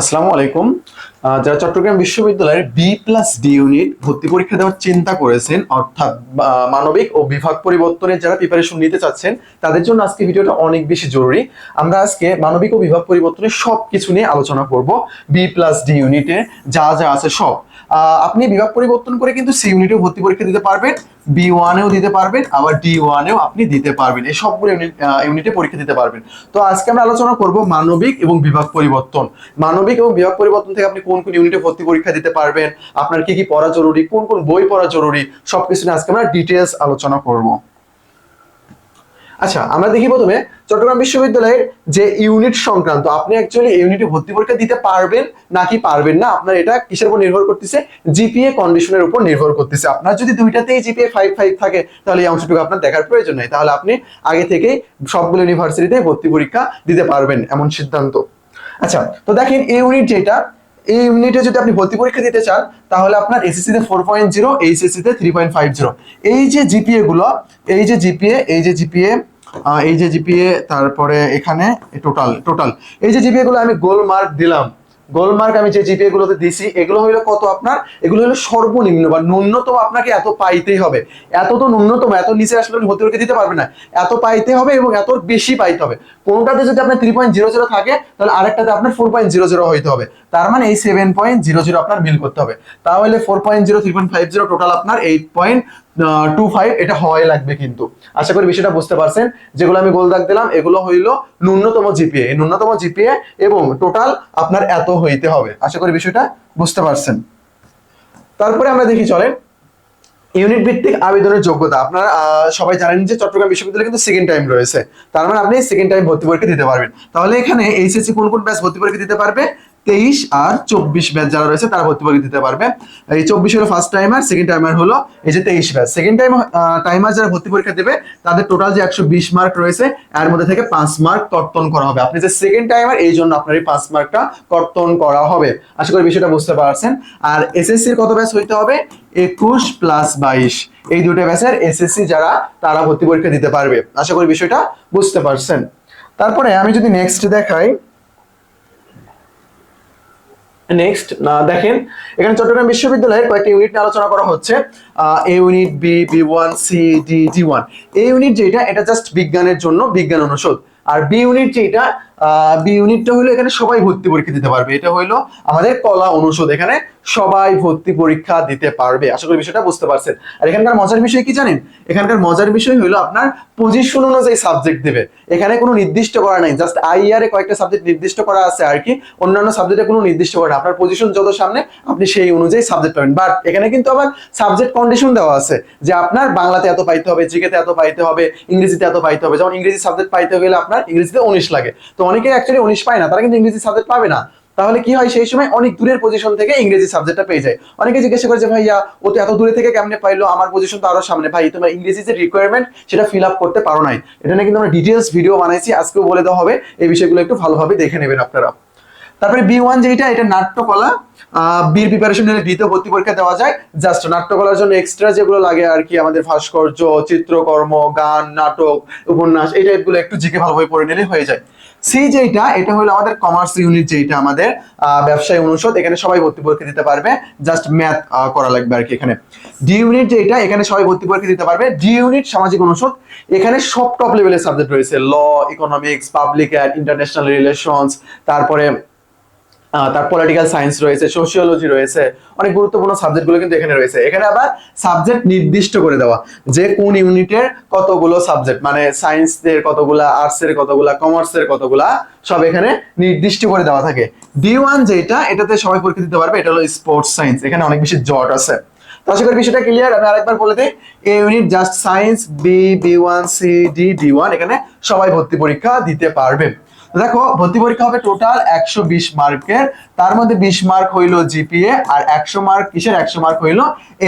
আসসালামু আলাইকুম। যারা চট্টগ্রাম বিশ্ববিদ্যালয়ের বি প্লাস ডি ইউনিট ভর্তি পরীক্ষা দেওয়ার চিন্তা করেছেন, অর্থাৎ মানবিক ও বিভাগ পরিবর্তনের যারা প্রিপারেশন নিতে চাচ্ছেন, তাদের জন্য আজকে ভিডিওটা অনেক বেশি জরুরি। আমরা আজকে মানবিক ও বিভাগ পরিবর্তনের সব কিছু নিয়ে আলোচনা করব বি প্লাস ডি ইউনিটে যা যা আছে সব। আপনি বিভাগ পরিবর্তন করে কিন্তু সি ইউনিটেও ভর্তি পরীক্ষা দিতে পারবেন। বি ওয়ানেও দিতে পারবেন, আবার ডি ওয়ানেও আপনি দিতে পারবেন। এই সবগুলো ইউনিটে পরীক্ষা দিতে পারবেন। তো আজকে আমরা আলোচনা করব মানবিক এবং বিভাগ পরিবর্তন। মানবিক এবং বিভাগ পরিবর্তন থেকে আপনি কোন কোন ইউনিটে ভর্তি পরীক্ষা দিতে পারবেন, আপনার কি কি পড়া জরুরি, কোন কোন বই পড়া জরুরি, সবকিছু নিয়ে আজকে আমরা ডিটেলস আলোচনা করব। আচ্ছা আমরা দেখি প্রথমে চট্টগ্রাম বিশ্ববিদ্যালয়ের যে ইউনিট সংক্রান্ত, আপনি অ্যাকচুয়ালি ইউনিটে ভর্তি পরীক্ষা দিতে পারবেন নাকি পারবেন না? আপনার এটা কিসের উপর নির্ভর করতেছে? জিপিএ কন্ডিশনের উপর নির্ভর করতেছে। আপনার যদি দুইটাতেই জিপিএ ফাইভ ফাইভ থাকে, তাহলে এই অংশটুকু আপনার দেখার প্রয়োজন নেই। তাহলে আপনি আগে থেকেই সবগুলো ইউনিভার্সিটিতে ভর্তি পরীক্ষা দিতে পারবেন এমন সিদ্ধান্ত। আচ্ছা তো দেখেন এই ইউনিট যেটা এই ইউনিটে যদি আপনি ভর্তি পরীক্ষা দিতে চান, তাহলে আপনার এসএসসি তে ফোর পয়েন্ট জিরো এইচএসসি তে থ্রি পয়েন্ট ফাইভ জিরো এই যে জিপিএ গুলো, এই যে জিপিএ এই যে জিপিএ এই যে জিপিএ তারপরে এখানে টোটাল টোটাল এই যে জিপিএ গুলো আমি গোল মার্ক দিলাম। গোল মার্ক আমি যে জিপিএ গুলোতে দিছি, এগুলো হইল কত আপনার? এগুলো হলো সর্বনিম্ন বা ন্যূনতম আপনাকে এত পাইতেই হবে। এত তো ন্যূনতম, এত নিচে আসলে ভর্তি দিতে পারবে না। এত পাইতে হবে এবং এত বেশি পাইতে হবে। কোনটাতে যদি আপনার থ্রি পয়েন্ট জিরো জিরো থাকে, তাহলে আরেকটাতে আপনার ফোর পয়েন্ট জিরো জিরো হইতে হবে। তার মানে এই সেভেন পয়েন্ট জিরো জিরো আপনার মিল করতে হবে। তাহলে four point zero three point five zero total আপনার এইট পয়েন্ট টু ফাইভ এটা হওয়াই লাগবে কিন্তু। আশা করি বিষয়টা বুঝতে পারছেন। যেগুলো আমি গোল দাগ দিলাম, এগুলো হইল ন্যূনতম জিপিএ ন্যূনতম জিপিএ এবং টোটাল আপনার এত হইতে হবে। আশা করি বিষয়টা বুঝতে পারছেন। তারপরে আমরা দেখি, চলেন। ইউনিট ভিত্তিক আবেদনের যোগ্যতা। আপনারা সবাই জানেন যে চট্টগ্রাম বিশ্ববিদ্যালয়ে কিন্তু সেকেন্ড টাইম রয়েছে। তার মানে আপনি সেকেন্ড টাইম ভর্তি পরীক্ষা দিতে পারবেন। তাহলে এখানে এইচএসসি কোন কোন ব্যাচ ভর্তি পরীক্ষা দিতে পারবে? তেইশ আর চব্বিশ ব্যাচ যারা রয়েছে তারা ভর্তি পরীক্ষা দিতে পারবে। এই চব্বিশ হলো ফার্স্ট টাইমার সেকেন্ড টাইমার হলো এই যে তেইশ ব্যাচ সেকেন্ড টাইম টাইমার যারা ভর্তি পরীক্ষা দেবে, তাদের টোটাল যে একশো বিশ মার্ক রয়েছে, এর মধ্যে থেকে পাঁচ মার্ক কর্তন করা হবে। আপনি যে সেকেন্ড টাইমার এই জন্য আপনার এই পাঁচ মার্কটা কর্তন করা হবে। আশা করি বিষয়টা বুঝতে পারছেন। আর এসএসসির কত ব্যাচ হইতে হবে? একুশ প্লাস বাইশ। এই দুটো ব্যাচের এসএসসি যারা, তারা ভর্তি পরীক্ষা দিতে পারবে। আশা করি বিষয়টা বুঝতে পারছেন। তারপরে আমি যদি নেক্সট দেখাই নেক্সট দেখেন, এখানে চট্টগ্রাম বিশ্ববিদ্যালয়ের কয়েকটি ইউনিট নিয়ে আলোচনা করা হচ্ছে। A unit B B one C D G one A unit যেটা, এটা জাস্ট বিজ্ঞানের জন্য বিজ্ঞান অনুষদ। আর বি ইউনিট যেটা বি ইউনিটটা হলো এখানে সবাই ভর্তি পরীক্ষা দিতে পারবে। এটা হলো আমাদের কলা অনুষদ। এখানে সবাই ভর্তি পরীক্ষা দিতে পারবে। আশা করি বিষয়টা বুঝতে পারছেন। আর এখানকার মজার বিষয় কি জানেন? এখানকার মজার বিষয় হলো আপনার পজিশন অনুযায়ী সাবজেক্ট দেবে। এখানে কোনো নির্দিষ্ট করা নাই। জাস্ট আইআর এ কয়েকটা সাবজেক্ট নির্দিষ্ট করা আছে আর কি। অন্যান্য সাবজেক্টে কোনো নির্দিষ্ট করা আপনার পজিশন যত সামনে, আপনি সেই অনুযায়ী সাবজেক্ট পাবেন। বাট এখানে কিন্তু আবার সাবজেক্ট কন্ডিশন দেওয়া আছে। যে আপনার বাংলাতে এত পাইতে হবে, জিকেতে এত পাইতে হবে, ইংরেজিতে এত পাইতে হবে। যেমন ইংরেজি সাবজেক্ট পাইতে গেলে আপনার ইংরেজিতে উনিশ লাগে। তো অনেকে অ্যাকচুয়ালি উনিশ পায় না, তারা কিন্তু ইংরেজি সাবজেক্ট পাবে না। তাহলে কি হয়, সেই সময় অনেক দূরের পজিশন থেকে ইংরেজি সাবজেক্টটা পেয়ে যায়। অনেকে জিজ্ঞাসা করে যে, ভাইয়া, ও তো এত দূরে থেকে কেমনে পাইলো? আমার পজিশন তো আরও সামনে। ভাই, তোমার ইংরেজি যে রিকোয়ারমেন্ট সেটা ফিল আপ করতে পারো নাই। এটা নিয়ে কিন্তু আমরা ডিটেলস ভিডিও বানাইছি, আজকেও বলে দেওয়া হবে। এই বিষয়গুলো একটু ভালোভাবে দেখে নেবেন আপনারা। তারপরে বি ওয়ান যেটা এটা নাট্যকলা। বীর প্রিপারেশন নিলে বিতে ভর্তি পরীক্ষা দেওয়া যায়। জাস্ট নাট্যকলার জন্য এক্সট্রা যেগুলো লাগে আর কি, আমাদের ভাস্কর্য, চিত্রকর্ম, গান, নাটক, উপন্যাস, এই টাইপগুলো একটু জিকে ভালোভাবে পড়ে নিলে হয়ে যায়। সি যেটা এটা হলো আমাদের কমার্স ইউনিট যেটা আমাদের ব্যবসায় অনুষদ, এখানে সবাই ভর্তি পরীক্ষা দিতে পারবে। জাস্ট ম্যাথ করা লাগবে আর কি এখানে। ডি ইউনিট যেটা এখানে সবাই ভর্তি পরীক্ষা দিতে পারবে। ডি ইউনিট সামাজিক অনুষদ, এখানে সব টপ লেভেলের সাবজেক্ট রয়েছে law economics public and international relations তারপরে তার পলিটিক্যাল সায়েন্স রয়েছে সোশিওলজি রয়েছে, অনেক গুরুত্বপূর্ণ সাবজেক্টগুলো কিন্তু এখানে রয়েছে। এখানে আবার সাবজেক্ট নির্দিষ্ট করে দেওয়া, যে কোন ইউনিটের কতগুলো সাবজেক্ট মানে সায়েন্স এর কতগুলা আর্টস এর কতগুলা কমার্স এর কতগুলা, সব এখানে নির্দিষ্ট করে দেওয়া থাকে। ডি ওয়ান যেটা, এটাতে সবাই পরীক্ষা দিতে পারবে, এটা হলো স্পোর্টস সায়েন্স এখানে অনেক বেশি জট আছে। তো আশা করি বিষয়টা ক্লিয়ার আমি আরেকবার বলে দিই A unit just science B B one C D D one এখানে সবাই ভর্তি পরীক্ষা দিতে পারবে। দেখো, ভর্তি পরীক্ষা হবে টোটাল একশো বিশ মার্কের তার মধ্যে বিশ মার্ক হইল জিপিএ আর একশো মার্ক কিসের? একশো মার্ক হইল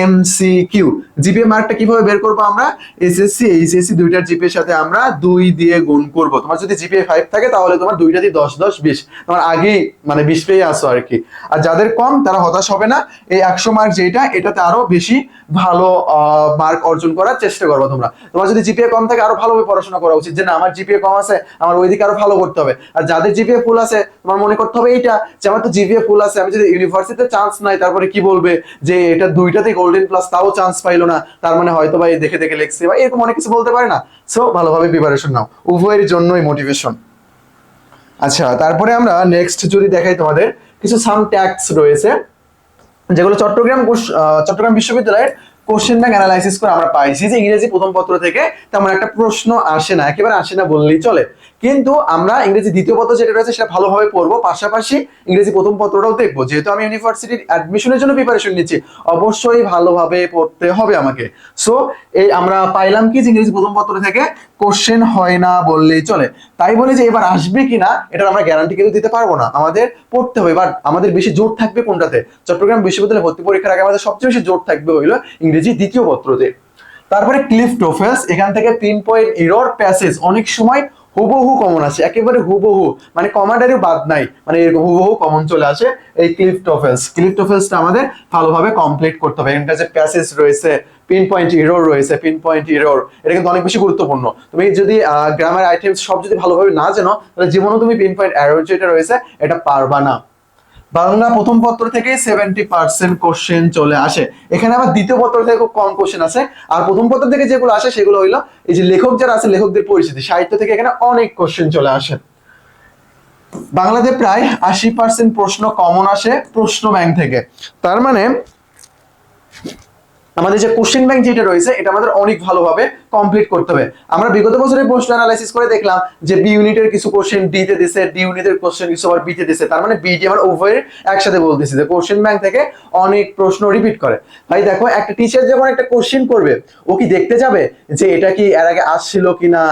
এমসিকিউ জিপিএ মার্কটা কীভাবে বের করব আমরা? এসএসসি এইচএসসি দুইটার জিপিএর সাথে আমরা দুই দিয়ে গুণ করব। তোমার যদি জিপিএ ফাইভ থাকে, তাহলে তোমার দুইটা দিয়ে দশ দশ, বিশ। তোমার আগেই মানে বিশ পেয়ে আসো আর কি। আর যাদের কম, তারা হতাশ হবে না। এই একশো মার্ক যেটা এটাতে আরও বেশি ভালো মার্ক অর্জন করার চেষ্টা করব তোমরা। তোমার যদি জিপিএ কম থাকে, আরও ভালোভাবে পড়াশোনা করা উচিত যে, না, আমার জিপিএ কম আছে, আমার ওইদিকে আরও ভালো করতে হবে। হবে। আর যাদের জিপিএ ফুল আছে, তোমার মনে করতে হবে এইটা, যে আমার তো জিপিএ ফুল আছে, আমি যদি ইউনিভার্সিটিতে চান্স নাই, তারপরে কি বলবে যে এটা দুইটাতেই গোল্ডেন প্লাস তাও চান্স পাইলো না, তার মানে হয়তো বা দেখে দেখে লেখছে, বা এরকম অনেক কিছু বলতে পারে না। সো ভালোভাবে প্রিপারেশন নাও। উভয়ের জন্যই মোটিভেশন আচ্ছা তারপরে আমরা নেক্সট যদি দেখাই তোমাদের, কিছু সাম ট্যাক্স রয়েছে, যেগুলো চট্টগ্রাম চট্টগ্রাম বিশ্ববিদ্যালয়ের কোশ্চেন ব্যাংক অ্যানালাইসিস করে আমরা পাইছি যে ইংরেজি প্রথম পত্র থেকে তেমন একটা প্রশ্ন আসে না, একেবারে আসে না বললেই চলে। কিন্তু আমরা ইংরেজি দ্বিতীয় পত্র যেটা রয়েছে সেটা ভালোভাবে পড়ব, পাশাপাশি ইংরেজি প্রথম পত্রটাও দেখব। যেহেতু আমি ইউনিভার্সিটির অ্যাডমিশনের জন্য প্রিপারেশন নিচ্ছি, অবশ্যই ভালোভাবে পড়তে হবে আমাকে। সো এই আমরা পাইলাম কি যে ইংরেজি প্রথম পত্র থেকে কোশ্চেন হয় না বললেই চলে। তাই বলে যে এবার আসবে কিনা, এটার আমরা গ্যারান্টি কিন্তু দিতে পারব না। আমাদের পড়তে হবে বাট আমাদের বেশি জোর থাকবে কোনটাতে? চট্টগ্রাম বিশ্ববিদ্যালয়ে ভর্তি পরীক্ষার আগে আমাদের সবচেয়ে বেশি জোর থাকবে হইল ইংরেজি দ্বিতীয় পত্রতে। তারপরে ক্লিফ টোফেলস, এখান থেকে পিন পয়েন্ট এরর প্যাসেজ অনেক সময় হুবহু কমন আসে একেবারে হুবহু মানে কমান্ডারিও বাদ নাই মানে এরকম হুবহু কমন চলে আসে এই ক্লিফ টোফেলস। ক্লিফ টোফেলসটা আমাদের ভালোভাবে কমপ্লিট করতে হবে। এখানকার যে প্যাসেজ রয়েছে পিন পয়েন্ট এরর রয়েছে পিন পয়েন্ট এরর এটা কিন্তু অনেক বেশি গুরুত্বপূর্ণ। তুমি যদি গ্রামার আইটেমস সব যদি ভালোভাবে না জানো, তাহলে জীবনেও তুমি পিন পয়েন্ট এরর যেটা রয়েছে, এটা পারবা না। বাংলা প্রথম পত্র থেকে সেভেন্টি পার্সেন্ট কোশ্চেন চলে আসে। এখানে আবার দ্বিতীয় পত্র থেকে খুব কম কোশ্চেন আসে। আর প্রথম পত্র থেকে যেগুলো আসে, সেগুলো হইল, এই যে লেখক যারা আছে, লেখকদের পরিচিতি, সাহিত্য থেকে এখানে অনেক কোশ্চেন চলে আসে। বাংলাতে প্রায় আশি পার্সেন্ট প্রশ্ন কমন আসে প্রশ্ন ব্যাংক থেকে। তার মানে আমাদের যে কোশ্চেন ব্যাংক যেটা রয়েছে, এটা আমাদের অনেক ভালোভাবে কমপ্লিট করতে হবে। আমরা বিগত বছরের প্রশ্ন অ্যানালাইসিস করে দেখলাম যে বি ইউনিটের কিছু কোশ্চেন ডি তে দিছে ডি ইউনিটের কোশ্চেন কিছু আবার বি তে দিছে। তার মানে বিটি আমার উভয়ের একসাথে বলতেছি যে কোশ্চেন ব্যাংক থেকে অনেক প্রশ্ন রিপিট করে। ভাই, দেখো, একটা টিচার যখন একটা কোশ্চেন করবে, ও কি দেখতে যাবে যে এটা কি এর আগে আসছিল কিনা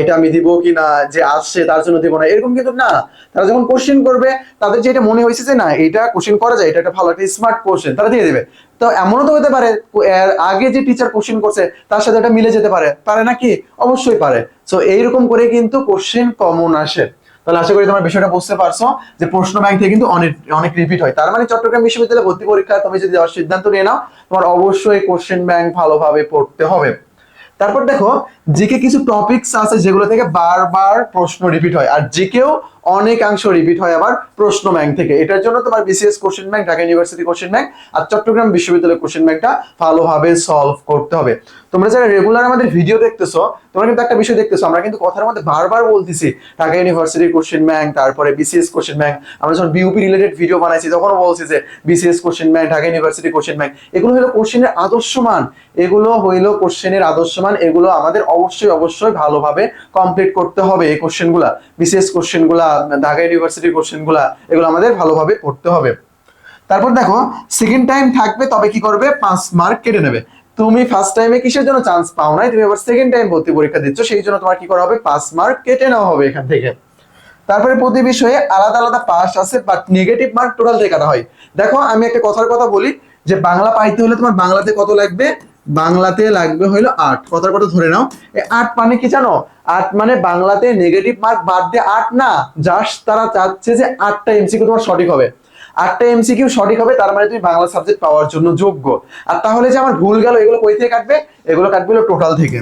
এটা আমি দিব কিনা, যে আসছে তার জন্য দিব না? এরকম কিন্তু না। তারা যখন কোশ্চেন করবে, তাদের যে এটা মনে হয়েছে যে না, এটা কোশ্চেন করা যায়, এটা একটা ভালো একটা স্মার্ট কোশ্চেন তারা দিয়ে দিবে। তো এমনও তো হতে পারে, এর আগে যে টিচার কোশ্চেন করছে, তার সাথে এটা মিলে যেতে পারে। পারে নাকি? অবশ্যই পারে। সো এইরকম করে কিন্তু কোশ্চেন কমন আসে। তাহলে আশা করি তোমার বিষয়টা বুঝতে পারছ যে প্রশ্ন ব্যাংক থেকে কিন্তু অনেক অনেক রিপিট হয়। তার মানে চট্টগ্রাম বিশ্ববিদ্যালয়ে ভর্তি পরীক্ষা তুমি যদি দেওয়ার সিদ্ধান্ত নিয়ে নাও, তোমার অবশ্যই কোশ্চেন ব্যাংক ভালোভাবে পড়তে হবে। তারপর দেখো, জিকে কিছু টপিকস আছে যেগুলো থেকে বারবার প্রশ্ন রিপিট হয়। আর জিকেও অনেকাংশ রিপিট হয় আবার প্রশ্ন ব্যাংক থেকে। এটার জন্য তোমার BCS question bank Dhaka University question bank আর চট্টগ্রাম বিশ্ববিদ্যালয় কোশ্চেন ব্যাংকটা ভালোভাবে সলভ করতে হবে। তোমরা যারা রেগুলার আমাদের ভিডিও দেখতেছো, তোমরা কিন্তু একটা বিষয় দেখতেছো, আমরা কিন্তু কথার মধ্যে বারবার বলতেছি, ঢাকা ইউনিভার্সিটির কোশ্চেন ব্যাংক তারপরে বিসিএস কোশ্চেন ব্যাংক আমরা যখন বিউপি রিলেটেড ভিডিও বানাইছি, তখনও বলছি যে BCS question bank Dhaka University question bank এগুলো হলো কোশ্চেনের আদর্শ মান এগুলো হইল কোশ্চেনের আদর্শ মান এগুলো আমাদের অবশ্যই অবশ্যই ভালোভাবে কমপ্লিট করতে হবে এই কোশ্চেনগুলা বিসিএস কোশ্চেনগুলা ঢাকা ইউনিভার্সিটির কোশ্চেনগুলা এগুলো আমাদের ভালোভাবে পড়তে হবে। তারপর দেখো সেকেন্ড টাইম থাকবে, তবে কি করবে? পাঁচ মার্ক কেটে নেবে। তুমি ফার্স্ট টাইমে কিসের জন্য চান্স পাও নাই? তুমি আবার সেকেন্ড টাইম ভর্তি পরীক্ষা দিচ্ছ, সেই জন্য তোমার কি করা হবে? পাঁচ মার্ক কেটে নেওয়া হবে এখান থেকে। তারপরে প্রতি বিষয়ে আলাদা আলাদা পাস আছে বাট নেগেটিভ মার্ক টোটাল থেকে কাটা হয়। দেখো, আমি একটা কথার কথা বলি, যে বাংলা পাইতে হলে তোমার বাংলাতে কত লাগবে? বাংলাতে লাগবে হইল আট। কথার কথা ধরে নাও। আট মানে কি জানো? আট মানে বাংলাতে নেগেটিভ মার্ক বাদ দিয়ে আট না জাস্ট তারা চাচ্ছে যে আটটা এমসিকিউ তোমার সঠিক হবে। আটটা এমসিকিউ সঠিক হবে, তার মানে তুমি বাংলা সাবজেক্ট পাওয়ার জন্য যোগ্য। আর তাহলে যে আমার ভুল গেল, এগুলো কই থেকে কাটবে? এগুলো কাটবে হলো টোটাল থেকে।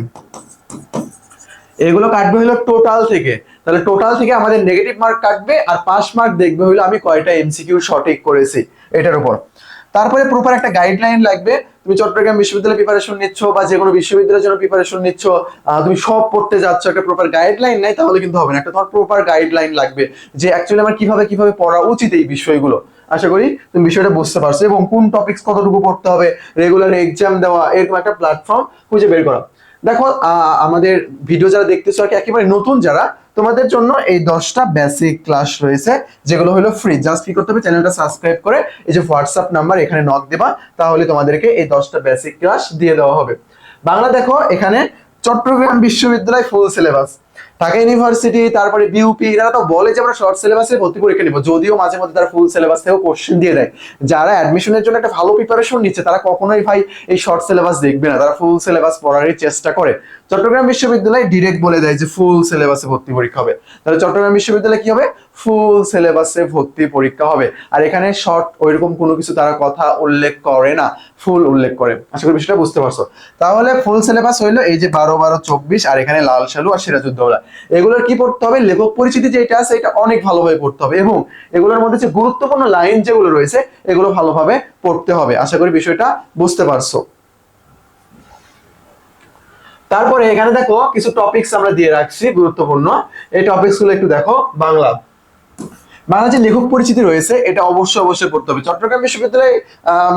এগুলো কাটবে হলো টোটাল থেকে। তাহলে টোটাল থেকে আমাদের নেগেটিভ মার্ক কাটবে, আর পাস মার্ক দেখবে হলো আমি কয়টা এমসিকিউ সঠিক করেছি, এটার উপর। তারপরে প্রপার একটা গাইডলাইন লাগবে। তুমি চট্টগ্রাম বিশ্ববিদ্যালয়ে প্রিপারেশন নিচ্ছ বা যে কোনো বিশ্ববিদ্যালয়ের জন্য প্রিপারেশন নিচ্ছ তুমি সব পড়তে যাচ্ছ, একটা প্রপার গাইডলাইন নাই, তাহলে কিন্তু হবে না। একটা তোমার প্রপার গাইডলাইন লাগবে যে অ্যাকচুয়ালি আমার কীভাবে কীভাবে পড়া উচিত এই বিষয়গুলো। আশা করি তুমি বিষয়টা বুঝতে পারছ। এবং কোন টপিকস কতটুকু পড়তে হবে রেগুলার এক্সাম দেওয়া, এরকম একটা প্ল্যাটফর্ম খুঁজে বের করা। দেখো আমাদের ভিডিও যারা দেখতেছো আর কি, একেবারে নতুন যারা, তোমাদের জন্য এই দশটা বেসিক ক্লাস রয়েছে, যেগুলো হলো ফ্রি জাস্ট কি করতে হবে? চ্যানেলটা সাবস্ক্রাইব করে এই যে হোয়াটসঅ্যাপ নাম্বার এখানে নক দেবা, তাহলে তোমাদেরকে এই দশটা বেসিক ক্লাস দিয়ে দেওয়া হবে। বাংলা দেখো, এখানে চট্টগ্রাম বিশ্ববিদ্যালয় ফুল সিলেবাস ঢাকা ইউনিভার্সিটি তারপরে বিউপি এরা তো বলে যে আমরা শর্ট সিলেবাসে ভর্তি পরীক্ষা নিব। যদিও মাঝে মধ্যে তারা ফুল সিলেবাস থেকেও কোশ্চেন দিয়ে দেয়। যারা অ্যাডমিশনের জন্য একটা ভালো প্রিপারেশন নিচ্ছে, তারা কখনোই ভাই এই শর্ট সিলেবাস দেখবে না। তারা ফুল সিলেবাস পড়ারই চেষ্টা করে। চট্টগ্রাম বিশ্ববিদ্যালয় ডিরেক্ট বলে দেয় যে ফুল সিলেবাসে ভর্তি পরীক্ষা হবে। তাহলে চট্টগ্রাম বিশ্ববিদ্যালয়ে কি হবে? ফুল সিলেবাসে ভর্তি পরীক্ষা হবে। আর এখানে শর্ট ওইরকম কোনো কিছু তারা কথা উল্লেখ করে না। ফুল উল্লেখ করে। আশা করি বিষয়টা বুঝতে পারছ। তাহলে ফুল সিলেবাস হইল এই যে বারো বারো চব্বিশ, আর এখানে লাল সালু আর সিরাজউদ্দৌলা এগুলোর কি পড়তে হবে? লেখক পরিচিতি যেটা আছে, এটা অনেক ভালোভাবে পড়তে হবে এবং এগুলোর মধ্যে যে গুরুত্বপূর্ণ লাইন যেগুলো রয়েছে, এগুলো ভালোভাবে পড়তে হবে। আশা করি বিষয়টা বুঝতে পারছ। তারপরে এখানে দেখো, কিছু টপিকস আমরা দিয়ে রাখছি, গুরুত্বপূর্ণ। এই টপিকসগুলো একটু দেখো, বাংলা। বাংলা যে লেখক পরিচিতি রয়েছে, এটা অবশ্যই অবশ্যই পড়তে হবে। চট্টগ্রাম বিশ্ববিদ্যালয়ে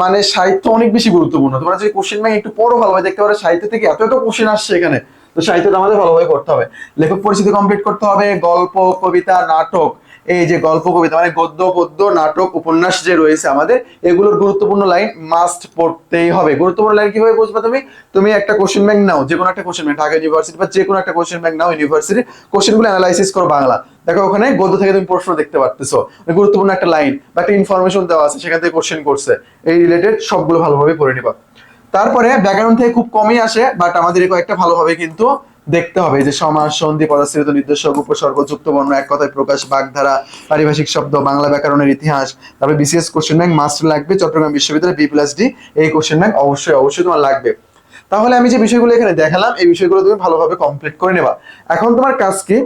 মানে সাহিত্য অনেক বেশি গুরুত্বপূর্ণ। তোমরা যদি কোশ্চেন ব্যাংক একটু পড়ো, ভালোভাবে দেখতে পারো, সাহিত্য থেকে এত এত কোশ্চেন আসছে এখানে। তো সাহিত্যটা আমাদের ভালোভাবে করতে হবে। লেখক পরিচিতি কমপ্লিট করতে হবে, গল্প, কবিতা, নাটক, এই যে গল্প, কবিতা মানে গদ্য, পদ্য, নাটক, উপন্যাস যে রয়েছে আমাদের, এগুলোর গুরুত্বপূর্ণ লাইন মাস্ট পড়তেই হবে। গুরুত্বপূর্ণ লাইন কীভাবে বুঝবে তুমি? তুমি একটা কোশ্চেন ব্যাংক নাও যে কোনো একটা কোশ্চেন ব্যাংক ঢাকা ইউনিভার্সিটি বা যে কোনো একটা কোশ্চেন ব্যাংক নাও ইউনিভার্সিটি কোশ্চেনগুলো অ্যানালাইসিস করো বাংলা। দেখো ওখানে গদ্য থেকে তুমি প্রশ্ন দেখতে পারতেছো। মানে গুরুত্বপূর্ণ একটা লাইন বা একটা ইনফরমেশন দেওয়া আছে, সেখান থেকে কোশ্চেন করছে। এই রিলেটেড সবগুলো ভালোভাবে পড়ে নিবা। তারপরে ব্যাকরণ থেকে খুব কমই আসে বাট আমাদের কয়েকটা ভালোভাবে কিন্তু দেখতে হবে। যে সমাজ, সন্ধি, পদাশ্রিত, নির্দেশক উপসর্গ যুক্ত বর্ণ, এক কথায় প্রকাশ, বাগধারা, পারিভাষিক শব্দ, বাংলা ব্যাকরণের ইতিহাস, তারপরে বিসিএস কোশ্চেন ব্যাংক মাস্টার লাগবে, চট্টগ্রাম বিশ্ববিদ্যালয় বি প্লাস ডি এই কোশ্চেন ব্যাংক অবশ্যই অবশ্যই তোমার লাগবে। তাহলে আমি যে বিষয়গুলো এখানে দেখালাম, এই বিষয়গুলো তুমি ভালোভাবে কমপ্লিট করে নেবা। এখন তোমার কাজ কি?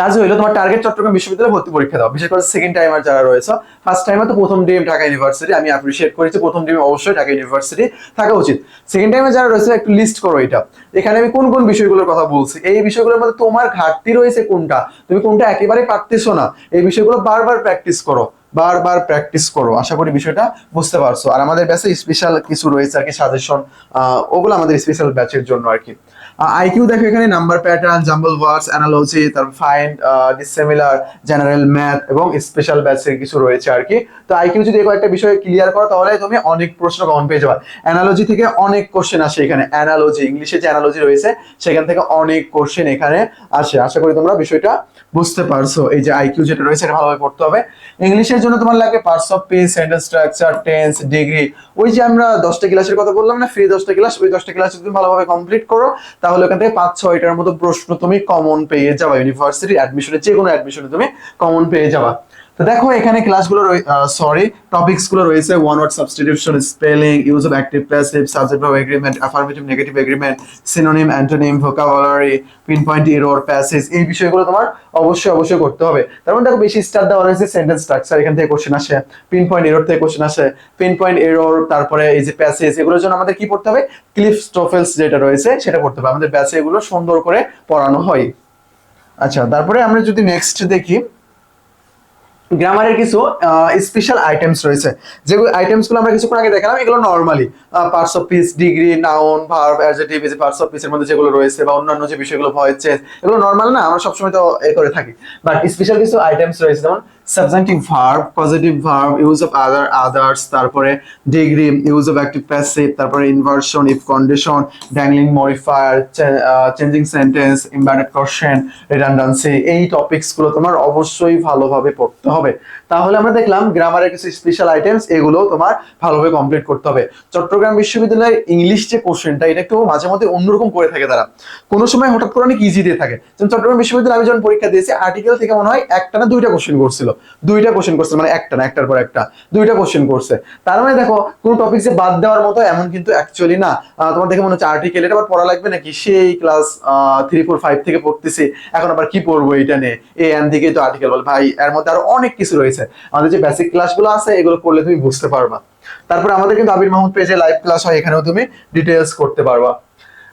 কাজ হইল তোমার টার্গেট চট্টগ্রাম বিশ্ববিদ্যালয়ে ভর্তি পরীক্ষা দাও। বিশেষ করে সেকেন্ড টাইমার যারা রয়েছে। ফার্স্ট টাইমে তো প্রথম ডিএম ঢাকা ইউনিভার্সিটি আমি অ্যাপ্রিসিয়েট করেছি, প্রথম ডিএম অবশ্যই ঢাকা ইউনিভার্সিটি থাকা উচিত। সেকেন্ড টাইমে যারা রয়েছে, একটু লিস্ট করো এটা। এখানে আমি কোন কোন বিষয়গুলোর কথা বলছি। এই বিষয়গুলোর মধ্যে তোমার ঘাটতি রয়েছে কোনটা? তুমি কোনটা একেবারে পারতেছো না। এই বিষয়গুলো বারবার প্র্যাকটিস করো। বারবার প্র্যাকটিস করো। আশা করি বিষয়টা বুঝতে পারছ। আর আমাদের ব্যাচে স্পেশাল কিছু রয়েছে আর কি সাজেশন ওগুলো আমাদের স্পেশাল ব্যাচের জন্য আর কি। আইকিউ দেখো এখানে number pattern jumble words analogy তারপর ফাইন্ড ডিসিমিলার জেনারেল ম্যাথ এবং স্পেশাল ব্যাচের কিছু রয়েছে আর কি। তো আইকিউ যদি কয়েকটা বিষয় ক্লিয়ার করো, তাহলে তুমি অনেক প্রশ্ন কমন পেয়ে যাবে। অ্যানালজি থেকে অনেক কোশ্চেন আসে এখানে। অ্যানালজি ইংলিশে যে অ্যানালজি রয়েছে, সেখান থেকে অনেক কোশ্চেন এখানে আসে। আশা করি তোমরা বিষয়টা বুঝতে পারছ। এই যে আইকিউ যেটা রয়েছে, এটা ভালোভাবে পড়তে হবে। ইংলিশের জন্য তোমার লাগবে parts of speech sentence structure tense degree ওই যে আমরা দশটা ক্লাসের কথা বললাম না ফ্রি দশটা ক্লাস ওই দশটা ক্লাস যদি ভালোভাবে কমপ্লিট করো তাহলে ওখান থেকে পাঁচ, ছয়টার মতো প্রশ্ন তুমি কমন পেয়ে যাবা। ইউনিভার্সিটি অ্যাডমিশনে যে কোনো অ্যাডমিশনে তুমি কমন পেয়ে যাবা। দেখো, এখানে ক্লাসগুলো সরি টপিকসগুলো রয়েছে one word substitution spelling use of active passive subject verb agreement affirmative negative agreement synonym antonym vocabulary pinpoint error passage এই বিষয়গুলো তোমার অবশ্যই অবশ্যই করতে হবে। তার মধ্যে দেখো, বেশি স্টার দেওয়া রয়েছে সেন্টেন্স স্ট্রাকচার এখান থেকে কোশ্চেন আসে পিন পয়েন্ট এরর থেকে কোশ্চেন আসে পিন পয়েন্ট এরর তারপরে এই যে প্যাসেজ এগুলোর জন্য আমাদের কি পড়তে হবে? ক্লিফ স্টোফেলস যেটা রয়েছে, সেটা পড়তে হবে। আমাদের ব্যাচে এগুলো সুন্দর করে পড়ানো হয়। আচ্ছা তারপরে আমরা যদি নেক্সট দেখি গ্রামারের কিছু স্পেশাল আইটেমস রয়েছে। যেগুলো আইটেমসগুলো আমরা কিছুক্ষণ আগে দেখালাম, এগুলো normally parts of speech degree noun verb adjective এই পার্টস অফ পিসের মধ্যে যেগুলো রয়েছে বা অন্যান্য যে বিষয়গুলো চেঞ্জ এগুলো নর্মাল না, আমরা সবসময় তো এ করে থাকি। বাট স্পেশাল কিছু আইটেমস রয়েছে, যেমন subjective verb positive verb use of other others তারপরে degree use of active passive তারপরে inversion if condition dangling modifier changing sentence embedded question redundancy এই টপিকসগুলো তোমার অবশ্যই ভালোভাবে পড়তে হবে। COVID. তাহলে আমরা দেখলাম গ্রামারের কিছু স্পেশাল আইটেমস এগুলো তোমার ভালোভাবে কমপ্লিট করতে হবে। চট্টগ্রাম বিশ্ববিদ্যালয়ের ইংলিশ যে কোশ্চেনটা এটা একটু মাঝে মধ্যে অন্যরকম করে থাকে তারা। কোনো সময় হঠাৎ করে অনেক ইজি দিয়ে থাকে। যেমন চট্টগ্রাম বিশ্ববিদ্যালয়ে আমি যখন পরীক্ষা দিয়েছি আর্টিকেল থেকে মনে হয় একটা না দুইটা কোশ্চেন করছিল। দুইটা কোশ্চেন করছে মানে একটা না, একটার পর একটা। দুইটা কোশ্চেন করছে। তার মানে দেখো, কোনো টপিক যে বাদ দেওয়ার মতো এমন কিন্তু অ্যাকচুয়ালি না। তোমার দেখে মনে হচ্ছে আর্টিকেল এটা আবার পড়া লাগবে নাকি? সেই ক্লাস থ্রি ফোর ফাইভ থেকে পড়তেছি। এখন আবার কি পড়ব এটা নিয়ে? এ এন দিকে তো আর্টিকেল বল। ভাই, এর মধ্যে আরও অনেক কিছু রয়েছে। আমাদের যে বেসিক ক্লাসগুলো আছে, এগুলো করলে তুমি বুঝতে পারবা। তারপর আমাদের কিন্তু আবির মাহমুদ পেজে লাইভ ক্লাস হয়, এখানেও তুমি ডিটেলস করতে পারবা।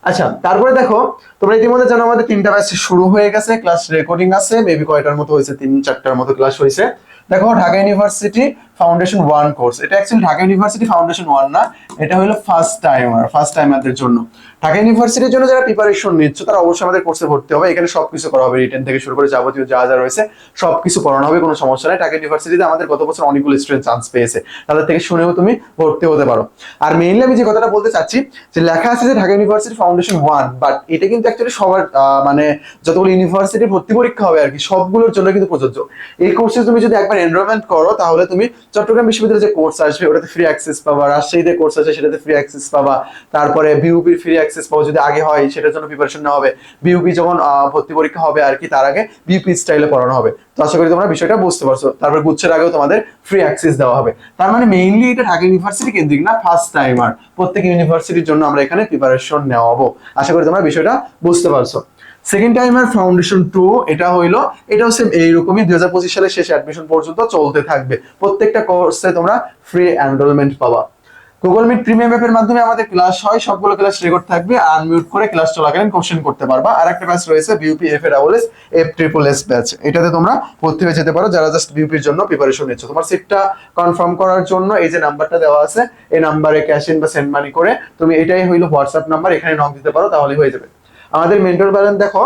আচ্ছা তারপরে দেখো, তোমরা ইতিমধ্যে জানো আমাদের তিনটা ব্যাচ শুরু হয়ে গেছে ক্লাস রেকর্ডিং আছে মেবি কয়টার মতো হয়েছে, তিন, চারটার মতো ক্লাস হয়েছে। দেখো, Dhaka University foundation one course এটা actually Dhaka University foundation one না, এটা হলো ফার্স্ট টাইমার ফার্স্ট টাইমারদের জন্য। ঢাকা ইউনিভার্সিটির জন্য যারা প্রিপারেশন নিচ্ছ, তারা অবশ্যই আমাদের কোর্সে ভর্তি হবে। এখানে সবকিছু করা হবে রিটেন থেকে শুরু করে যাবতীয় যা যা রয়েছে, সবকিছু পড়ানো হবে, কোনো সমস্যা নেই। ঢাকা ইউনিভার্সিটিতে আমাদের গত বছর অনেকগুলো স্টুডেন্ট চান্স পেয়েছে। তাদের থেকে শুনেও তুমি ভর্তি হতে পারো। আর মেইনলি আমি যে কথাটা বলতে চাচ্ছি, যে লেখা আছে যে Dhaka University foundation one but এটা কিন্তু অ্যাকচুয়ালি সবার মানে যতগুলো ইউনিভার্সিটি ভর্তি পরীক্ষা হবে আর কি, সবগুলোর জন্য কিন্তু প্রযোজ্য। এই কোর্সে তুমি যদি একবার এনরোলমেন্ট করো, তাহলে তুমি চট্টগ্রাম বিশ্ববিদ্যালয়ে যে কোর্স আসবে, ওটাতে ফ্রি অ্যাক্সেস পাবা রাজশাহীতে কোর্স আছে সেটাতে ফ্রি অ্যাক্সেস পাবা। তারপরে বিউপির ফ্রি অ্যাক্সেস পাবো, যদি আগে হয়, সেটার জন্য প্রিপারেশন নেওয়া হবে। বিউপি যখন ভর্তি পরীক্ষা হবে আর কি, তার আগে বিউপি স্টাইলে পড়ানো হবে। তো আশা করি তোমরা বিষয়টা বুঝতে পারছ। তারপর গুচ্ছের আগেও তোমাদের ফ্রি অ্যাক্সেস দেওয়া হবে। তার মানে মেইনলি এটা ঢাকা ইউনিভার্সিটি কেন্দ্রিক না ফার্স্ট টাইমার প্রত্যেক ইউনিভার্সিটির জন্য আমরা এখানে প্রিপারেশন নেওয়াবো। আশা করি তোমরা বিষয়টা বুঝতে পারছ। সেকেন্ড টাইমার ফাউন্ডেশন টু এটা হইল, এটাও সেম এইরকমই, দুই হাজার পঁচিশ সালের শেষ অ্যাডমিশন পর্যন্ত চলতে থাকবে। প্রত্যেকটা কোর্সে তোমরা ফ্রি এনরোলমেন্ট পাবা। গুগল মিট প্রিমিয়াম অ্যাপের মাধ্যমে আমাদের ক্লাস হয়, সবগুলো ক্লাস রেকর্ড থাকবে আনমিউট করে ক্লাস চলাকালীন কোশ্চেন করতে পারবা। আর একটা ব্যাচ রয়েছে বিউপি এফ এর double F triple S batch এটাতে তোমরা ভর্তি হয়ে যেতে পারো, যারা জাস্ট বিউপির জন্য প্রিপারেশন নিচ্ছ। তোমার সিটটা কনফার্ম করার জন্য এই যে নাম্বারটা দেওয়া আছে, এই নাম্বারে ক্যাশ ইন বা সেন্ড মানি করে, তুমি এটাই হইল হোয়াটসঅ্যাপ নাম্বার এখানে নক দিতে পারো তাহলে হয়ে যাবে। আমাদের মেন্টর ব্যালেন্স দেখো,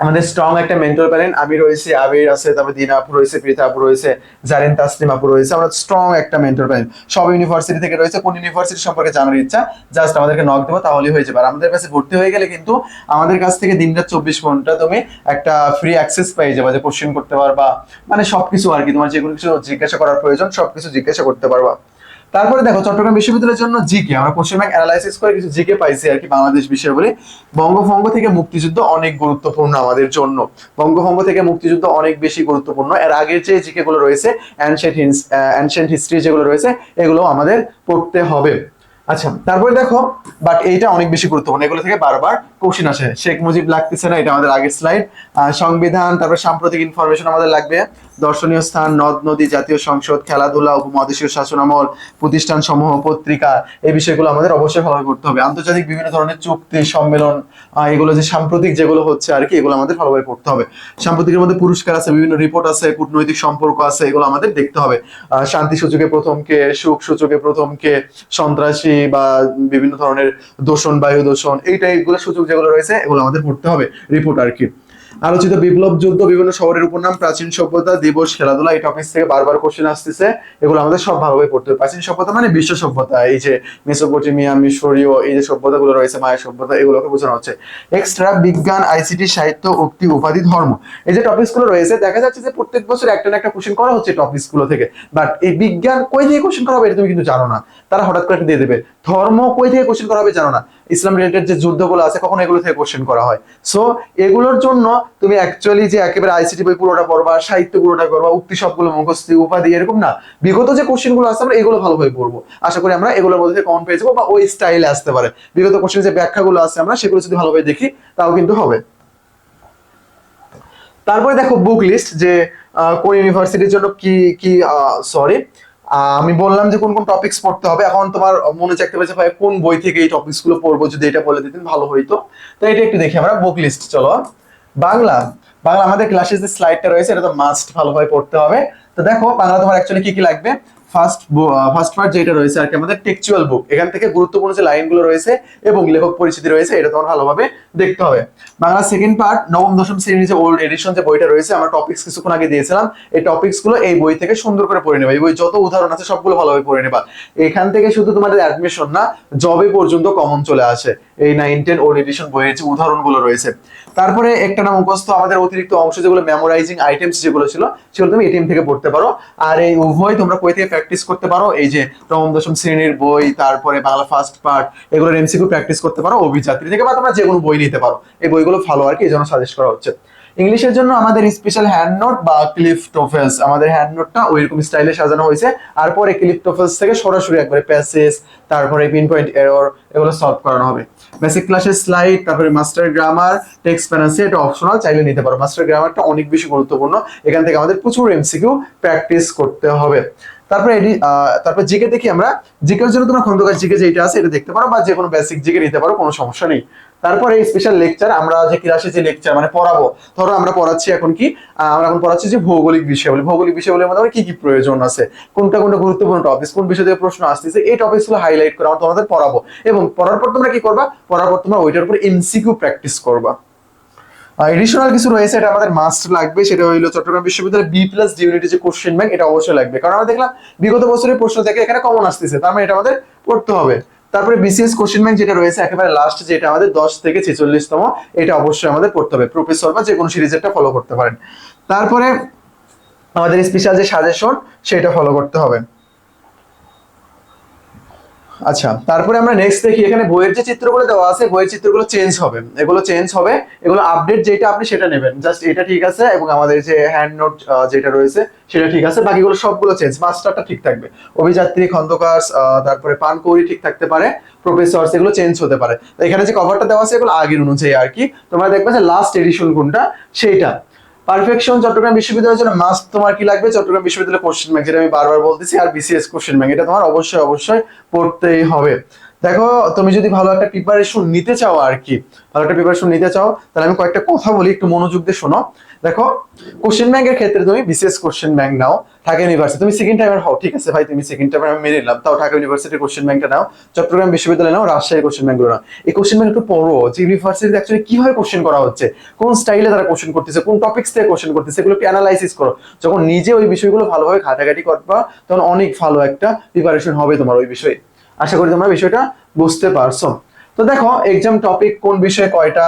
আমাদের স্ট্রং একটা মেন্টর প্যানেল আমি রয়েছি আবির আছে, তারপর দিনা আপু রয়েছে, প্রীতা আপু রয়েছে, জারিন তাসলিম আপু রয়েছে। আমরা স্ট্রং একটা মেন্টর প্যানেল সব ইউনিভার্সিটি থেকে রয়েছে, কোন ইউনিভার্সিটি সম্পর্কে জানার ইচ্ছা জাস্ট আমাদেরকে নক দেবো, তাহলেই হয়ে যাবে। আর আমাদের কাছে ভর্তি হয়ে গেলে কিন্তু আমাদের কাছ থেকে দিন রাত চব্বিশ ঘণ্টা তুমি একটা ফ্রি অ্যাক্সেস পেয়ে যাবে, যে কোশ্চেন করতে পারবা। মানে সবকিছু আর কি, তোমার যে কোনো কিছু জিজ্ঞাসা করার প্রয়োজন, সবকিছু জিজ্ঞাসা করতে পারবা। তারপরে দেখো চট্টগ্রাম বিশ্ববিদ্যালয়ের জন্য জিকে আমরা কোশ্চেন ব্যাংক অ্যানালাইসিস করে কিছু জিকে পাইছি আর কি বাংলাদেশ বিষয় বলে বঙ্গভঙ্গ থেকে মুক্তিযুদ্ধ অনেক গুরুত্বপূর্ণ আমাদের জন্য। বঙ্গভঙ্গ থেকে মুক্তিযুদ্ধ অনেক বেশি গুরুত্বপূর্ণ। এর আগের যে জিকে গুলো রয়েছে অ্যানশিয়েন্ট হিস্ট্রি যেগুলো রয়েছে এগুলো আমাদের পড়তে হবে। আচ্ছা তারপরে দেখো বাট এইটা অনেক বেশি গুরুত্বপূর্ণ। এগুলো থেকে বারবার কোশ্চেন আসে। শেখ মুজিব লাগতেছে না, এটা আমাদের আগের স্লাইড সংবিধান, তারপর সাম্প্রতিক ইনফরমেশন আমাদের লাগবে। দর্শনীয় স্থান নদ নদী জাতীয় সংসদ, খেলাধুলা, উপমহাদেশীয় শাসনামল প্রতিষ্ঠান সমূহ পত্রিকা, এই বিষয়গুলো আমাদের অবশ্যই ভালোভাবে করতে হবে। আন্তর্জাতিক বিভিন্ন ধরনের চুক্তি, সম্মেলন এগুলো যে সাম্প্রতিক যেগুলো হচ্ছে আর কি, এগুলো আমাদের ভালোভাবে পড়তে হবে। সাম্প্রতিকের মধ্যে পুরস্কার আছে, বিভিন্ন রিপোর্ট আছে, কূটনৈতিক সম্পর্ক আছে, এগুলো আমাদের দেখতে হবে। শান্তি সূচকে প্রথম কে সুখ সূচকে প্রথম কে সন্ত্রাসী বা বিভিন্ন ধরনের দূষণ বায়ু দূষণ এই টাইপগুলো সূচক যেগুলো রয়েছে, এগুলো আমাদের পড়তে হবে রিপোর্ট আর কি। আলোচিত বিপ্লব যুদ্ধ, বিভিন্ন শহরের উপনাম, প্রাচীন সভ্যতা, দিবস, খেলাধুলা এই টপিক থেকে বারবার কোশ্চেন আসতেছে। এগুলো আমাদের সব ভালোভাবে পড়তে হবে। প্রাচীন সভ্যতা মানে বিশ্ব সভ্যতা। এই যে মেসোপটেমিয়া, মিশরীয়, এই যে সভ্যতাগুলো রয়েছে, মায়ের সভ্যতা, এগুলোকে বোঝানো হচ্ছে। এক্সট্রা বিজ্ঞান আইসিটি সাহিত্য, উক্তি, উপাধি, ধর্ম। এই যে টপিকসগুলো রয়েছে, দেখা যাচ্ছে যে প্রত্যেক বছর একটা না একটা কোশ্চেন করা হচ্ছে টপিকসগুলো থেকে। বাট এই বিজ্ঞান কই থেকে কোশ্চেন করা হবে, এটা তুমি কিন্তু জানো না। তারা হঠাৎ করে দিয়ে দেবে। ধর্ম কই থেকে কোশ্চেন করা হবে জানো না। ইসলাম রিলেটেড যে যুদ্ধগুলো আছে, কখন এগুলো থেকে কোশ্চেন করা হয়। সো এগুলোর জন্য তুমি অ্যাকচুয়ালি যে একেবারে আইসিটি বই পুরোটা পড়বা সাহিত্য পুরোটা করবা, উক্তি সবগুলো মুখস্থি, উপাধি, এরকম না। বিগত যে কোশ্চেনগুলো আছে, আমরা এগুলো ভালোভাবে পড়ব। আশা করি আমরা এগুলোর মধ্যে কমন পেয়ে যাব বা ওই স্টাইলে আসতে পারে। বিগত কোশ্চেন যে ব্যাখ্যাগুলো আছে আমরা, সেগুলো যদি ভালোভাবে দেখি, তাও কিন্তু হবে। তারপরে দেখো বুক লিস্ট যে কোন ইউনিভার্সিটির জন্য কি কি সরি আমি বললাম যে কোন কোন টপিকস পড়তে হবে। এখন তোমার মনে চাইতে পারছে ভাই কোন বই থেকে এই টপিকসগুলো পড়ব? যদি এটা বলে দিতেন ভালো হইতো। তো এটা একটু দেখি আমরা বুক লিস্ট চলো। বাংলা। বাংলা আমাদের ক্লাসে যে স্লাইডটা রয়েছে, এটা তো মাস্ট ভালোভাবে পড়তে হবে। তো দেখো বাংলা তোমার অ্যাকচুয়ালি কি কি লাগবে? ফার্স্ট ফার্স্ট পার্ট যেটা রয়েছে আর কি, আমাদের টেক্সচুয়াল বুক এখান থেকে গুরুত্বপূর্ণ যে লাইনগুলো রয়েছে এবং লেখক পরিচিতি রয়েছে, এটা তোমার ভালোভাবে দেখতে হবে। বাংলা সেকেন্ড পার্ট নবম, দশম শ্রেণির যে ওল্ড এডিশন যে বইটা রয়েছে, আমরা টপিক্স কিছুক্ষণ আগে দিয়েছিলাম। এই টপিক্সগুলো এই বই থেকে সুন্দর করে পড়ে নেবে। এই বই যত উদাহরণ আছে সবগুলো ভালোভাবে পড়ে নেবা। এখান থেকে শুধু তোমাদের অ্যাডমিশন না জবে পর্যন্ত কমন চলে আসে। এই নাইন টেন ওল্ড এডিশন বইয়ের যে উদাহরণগুলো রয়েছে। তারপরে একটা নাম মুখস্থ, আমাদের অতিরিক্ত অংশ যেগুলো মেমোরাইজিং আইটেমস যেগুলো ছিল, সেগুলো তুমি এটিএম থেকে পড়তে পারো। আর এই উভয় তোমরা কই থেকে প্র্যাকটিস করতে পারো। এই যে নবম দশম শ্রেণির বই, তারপরে বাংলা ফার্স্ট পার্ট এগুলোর এমসিকিউ প্র্যাকটিস করতে পারো। অভিযাত্রী থেকে বা তোমরা যে কোনো বই নিতে পারো। এই বইগুলো ভালো আর কি, এই জন্য সাজেস্ট করা হচ্ছে। ইংলিশের জন্য আমাদের স্পেশাল হ্যান্ড নোট বা ক্লিফ টোফেলস আমাদের হ্যান্ড নোটটা ওইরকম স্টাইলে সাজানো হয়েছে। আর পরে ক্লিফ থেকে সরাসরি একবারে প্যাসেজ তারপরে পিন পয়েন্ট এরর এগুলো সলভ করানো হবে। বেসিক ক্লাসের স্লাইড তারপরে মাস্টার গ্রামার টেক্সট প্যানান্সি এটা অপশনাল চাইলে নিতে পারো। মাস্টার গ্রামারটা অনেক বেশি গুরুত্বপূর্ণ। এখান থেকে আমাদের প্রচুর এমসিকিউ প্র্যাকটিস করতে হবে। তারপরে আহ, তারপর জিকে দেখি আমরা। জিকের জন্য তোমরা খন্দকার জিকে যেটা আছে এটা দেখতে পারো বা যে কোনো বেসিক জিকে নিতে পারো কোনো সমস্যা নেই। তারপরে এই স্পেশাল লেকচার আমরা যে ক্লাসে যে লেকচার মানে পড়াবো ধরো আমরা পড়াচ্ছি এখন কি আমরা এখন পড়াচ্ছি যে ভৌগোলিক বিষয়াবলী ভৌগোলিক বিষয়াবলীর মধ্যে কি কি প্রয়োজন আছে? কোনটা কোনটা গুরুত্বপূর্ণ টপিক কোন বিষয় থেকে প্রশ্ন আসতেছে? এই টপিকসগুলো হাইলাইট করে আমরা তোমাদের পড়াবো। এবং পড়ার পর তোমরা কি করবা? পড়ার পর তোমরা ওইটার উপর এমসিকিউ প্র্যাকটিস করবা। এডিশনাল কিছু রয়েছে, এটা আমাদের মাস্ট লাগবে, সেটা হইল চট্টগ্রাম বিশ্ববিদ্যালয় বি প্লাস ইউনিটি যে কোশ্চেন ব্যাংক এটা অবশ্যই লাগবে। কারণ আমরা দেখলাম বিগত বছরের প্রশ্ন থেকে এখানে কমন আসতেছে, তার মানে এটা আমাদের পড়তে হবে। তারপরে বিসিএস কোশ্চেন ব্যাংক যেটা রয়েছে, একেবারে লাস্ট যেটা আমাদের দশ থেকে ছেচল্লিশতম, এটা অবশ্যই আমাদের পড়তে হবে। প্রফেসর বা যে কোনো সিরিজেরটা ফলো করতে পারেন। তারপরে আমাদের স্পেশাল যে সাজেশন সেটা ফলো করতে হবে। আচ্ছা তারপরে আমরা নেক্সট দেখি, এখানে বইয়ের যে চিত্রগুলো দেওয়া আছে, বইয়ের চিত্রগুলো চেঞ্জ হবে। এগুলো চেঞ্জ হবে, এগুলো আপডেট যেটা আপনি সেটা নেবেন। জাস্ট এটা ঠিক আছে, এবং আমাদের যে হ্যান্ড নোট যেটা রয়েছে, সেটা ঠিক আছে, বাকিগুলো সবগুলো চেঞ্জ মাস্টারটা ঠিক থাকবে। অভিযাত্রী, খন্দকার তারপরে পানকৌড়ি ঠিক থাকতে পারে প্রফেসর এগুলো চেঞ্জ হতে পারে। এখানে যে কভারটা দেওয়া আছে, এগুলো আগের অনুযায়ী আর কি। তোমরা দেখবে যে লাস্ট এডিশন কোনটা, সেইটা। পারফেকশন চট্টগ্রাম বিশ্ববিদ্যালয়ের জন্য মাস্ট তোমার কি লাগবে? চট্টগ্রাম বিশ্ববিদ্যালয়ের কোশ্চেন ব্যাংক যেটা আমি বারবার বলতেছি, আর বিসিএস কোশ্চেন ব্যাংক এটা তোমার অবশ্যই অবশ্যই পড়তেই হবে। দেখো, তুমি যদি ভালো একটা প্রিপারেশন নিতে চাও আর কি, ভালো একটা প্রিপারেশন নিতে চাও, তাহলে আমি কয়েকটা কথা বলি, একটু মনোযোগ দিয়ে শোনো। দেখো কোশ্চেন ব্যাংকের ক্ষেত্রে তুমি বিশেষ কোশ্চেন ব্যাংক নাও, ঢাকা ইউনিভার্সিটি তুমি সেকেন্ড টাইমের হও, ঠিক আছে ভাই? তুমি সেকেন্ড টাইমের আমি মেনে নিলাম, তাও ঢাকা ইউনিভার্সিটির কোশ্চেন ব্যাংকটা নাও, চট্টগ্রাম বিশ্ববিদ্যালয় নাও রাজশাহী কোশ্চেন ব্যাংকগুলো নাও। এই কোশ্চেন ব্যাংক একটু পড়ো, যে ইউনিভার্সিটিতে অ্যাকচুয়ালি কীভাবে কোশ্চেন করা হচ্ছে, কোন স্টাইলে তারা কোশ্চেন করতেছে, কোন টপিক্স থেকে কোশ্চেন করতেছে, এগুলোকে অ্যানালাইসিস করো। যখন নিজে ওই বিষয়গুলো ভালোভাবে ঘাটাঘাটি করবা, তখন অনেক ভালো একটা প্রিপারেশন হবে তোমার ওই বিষয়ে। আশা করি তোমরা বিষয়টা বুঝতে পারছ। তো দেখো এক্সাম টপিক কোন বিষয়ে কয়টা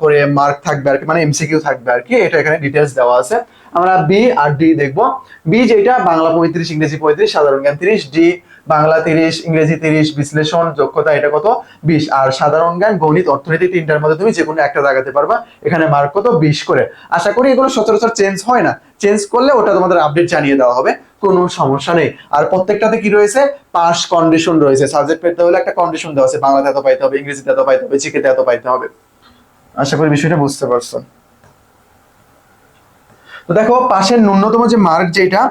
করে মার্ক থাকবে আর কি মানে এমসিকিউ থাকবে আর কি, এটা এখানে ডিটেলস দেওয়া আছে। আমরা বি আর ডি দেখব। বি যেটা বাংলা পঁয়ত্রিশ, ইংরেজি পঁয়ত্রিশ, সাধারণ জ্ঞান তিরিশ ডি বাংলা তিরিশ, ইংরেজি তিরিশ, বিশ্লেষণ যোগ্যতা এটা কত? বিশ। আর সাধারণ জ্ঞান, গণিত, অর্থনীতি তিনটার মধ্যে তুমি যে কোনো একটা লাগাতে পারবা। এখানে মার্ক কত? বিশ করে। আশা করি এগুলো সচরাচর চেঞ্জ হয় না। চেঞ্জ করলে ওটা তোমাদের আপডেট জানিয়ে দেওয়া হবে। কোনো সমস্যা নেই। আর প্রত্যেকটাতে কি রয়েছে? পাস কন্ডিশন রয়েছে। সাবজেক্ট পেতে হলে একটা কন্ডিশন দেওয়া আছে। বাংলাতে এত পাইতে হবে, ইংরেজিতে এত পাইতে হবে, জিকেতে এত পাইতে হবে। আশা করি বিষয়টা বুঝতে পারছ। তো দেখো, পাশের ন্যূনতম যে মার্ক যেটা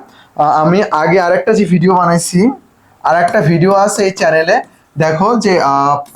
আমি আগে আরেকটা যে ভিডিও বানাইছি আর একটা ভিডিও আছে এই চ্যানেলে দেখো যে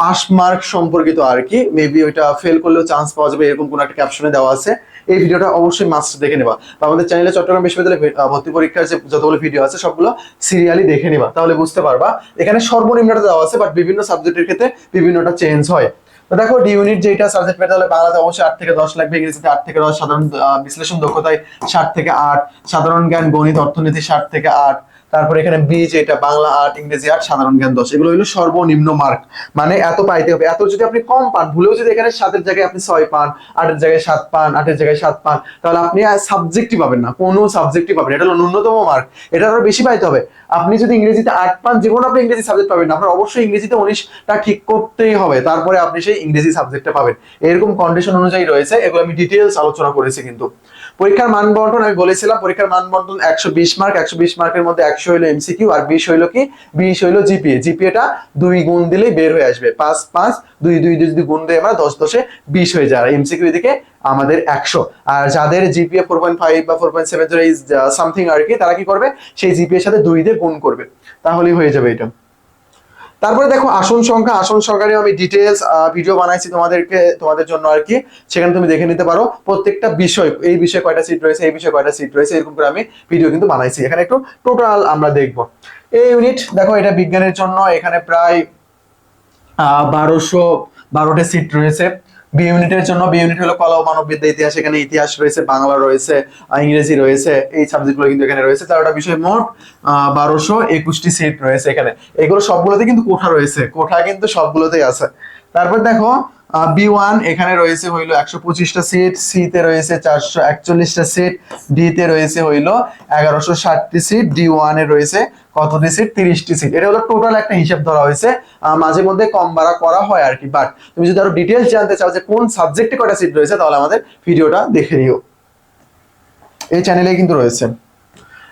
পাস মার্ক সম্পর্কিত আর কি। মেবি ওইটা ফেল করলেও চান্স পাওয়া যাবে, এরকম কোনো একটা ক্যাপশনে দেওয়া আছে। এই ভিডিওটা অবশ্যই মাস্ট দেখে নেবা। বা আমাদের চ্যানেলে চট্টগ্রাম বিশ্ববিদ্যালয়ে ভর্তি পরীক্ষার যে যতগুলো ভিডিও আছে, সবগুলো সিরিয়ালি দেখে নিবা। তাহলে বুঝতে পারবা। এখানে সর্বনিম্নটা দেওয়া আছে বাট বিভিন্ন সাবজেক্টের ক্ষেত্রে বিভিন্নটা চেঞ্জ হয়। তো দেখো ডি ইউনিট যেটা সাবজেক্ট পেতে হলে বাংলাতে অবশ্যই আট থেকে দশ লাগবে, ইংরেজিতে আট থেকে দশ, সাধারণ বিশ্লেষণ দক্ষতায় ষাট থেকে আট, সাধারণ জ্ঞান, গণিত, অর্থনীতি ষাট থেকে আট তারপরে এখানে বি যেটা বাংলা আর্ট ইংরেজি আর্ট সাধারণ জ্ঞান দশ, এগুলো হলো সর্বনিম্ন মার্ক মানে এত পাইতে হবে। এত যদি আপনি কম পান, ভুলেও যদি এখানে সাতের জায়গায় আপনি ছয় পান, আটের জায়গায় সাত পান, আটের জায়গায় সাত পান, তাহলে আপনি সাবজেক্টই পাবেন না। কোনো সাবজেক্টই পাবেন এটা হলো ন্যূনতম মার্ক এটা আরও বেশি পাইতে হবে। আপনি যদি ইংরেজিতে আট পান কোনো আপনি ইংরেজি সাবজেক্ট পাবেন। আপনার অবশ্যই ইংরেজিতে উনিশটা ঠিক করতেই হবে। তারপরে আপনি সেই ইংরেজি সাবজেক্টটা পাবেন। এরকম কন্ডিশন অনুযায়ী রয়েছে। এগুলো আমি ডিটেলস আলোচনা করেছি কিন্তু। পরীক্ষার মান বন্টন আমি বলেছিলাম, পরীক্ষার মান বন্টন একশো বিশ মার্ক একশো বিশ মার্কের মধ্যে একশো হইল এমসিকিউ আর বিশ হইল কি? বিশ হইল জিপিএ জিপিএটা দুই গুণ দিলেই বের হয়ে আসবে। পাঁচ পাঁচ দুই দুই দুই যদি গুণ দেয় আমরা দশ, দশে বিশ হয়ে যায়। আর এমসিকিউ এদিকে আমাদের একশো। আর যাদের জিপিএ ফোর পয়েন্ট ফাইভ বা ফোর পয়েন্ট সেভেন জিরো এই সামথিং আর কি, তারা কি করবে? সেই জিপিএর সাথে দুই দিয়ে গুণ করবে। তাহলেই হয়ে যাবে এটা। তারপরে দেখো, আসন সংখ্যা। আসন সংখ্যা নিয়ে আমি ডিটেলস ভিডিও বানাইছি তোমাদেরকে, তোমাদের জন্য আর কি। সেখানে তুমি দেখে নিতে পারো প্রত্যেকটা বিষয়। এই বিষয়ে কয়টা সিট রয়েছে, এই বিষয়ে কয়টা সিট রয়েছে, এরকম করে আমি ভিডিও কিন্তু বানাইছি। এখানে একটু টোটাল আমরা দেখব। এই ইউনিট দেখো এটা বিজ্ঞানের জন্য। এখানে প্রায় বারোশো বারোটা সিট রয়েছে। বি ইউনিটের জন্য বি ইউনিট হলো কলা ও মানববিদ্যা ইতিহাস, এখানে ইতিহাস রয়েছে, বাংলা রয়েছে ইংরেজি রয়েছে, এই সাবজেক্টগুলো কিন্তু এখানে রয়েছে। তেরোটা বিষয় মোট বারোশো একুশটি সিট রয়েছে এখানে। এগুলো সবগুলোতে কিন্তু কোঠা রয়েছে, কোঠা কিন্তু সবগুলোতেই আছে। তারপর দেখো বি ওয়ান এখানে রয়েছে হইল একশো পঁচিশটা সিট সি তে রয়েছে চারশো একচল্লিশটা সিট ডি তে রয়েছে হইল এগারোশো ষাটটি সিট ডি ওয়ানে রয়েছে কতটি সিট তিরিশটি সিট এটা হলো টোটাল একটা হিসাব ধরা হয়েছে। মাঝে মধ্যে কম বাড়া করা হয় আর কি বাট তুমি যদি আরও ডিটেলস জানতে চাও যে কোন সাবজেক্টে কয়টা সিট রয়েছে তাহলে আমাদের ভিডিওটা দেখে নিও। এই চ্যানেলে কিন্তু রয়েছে।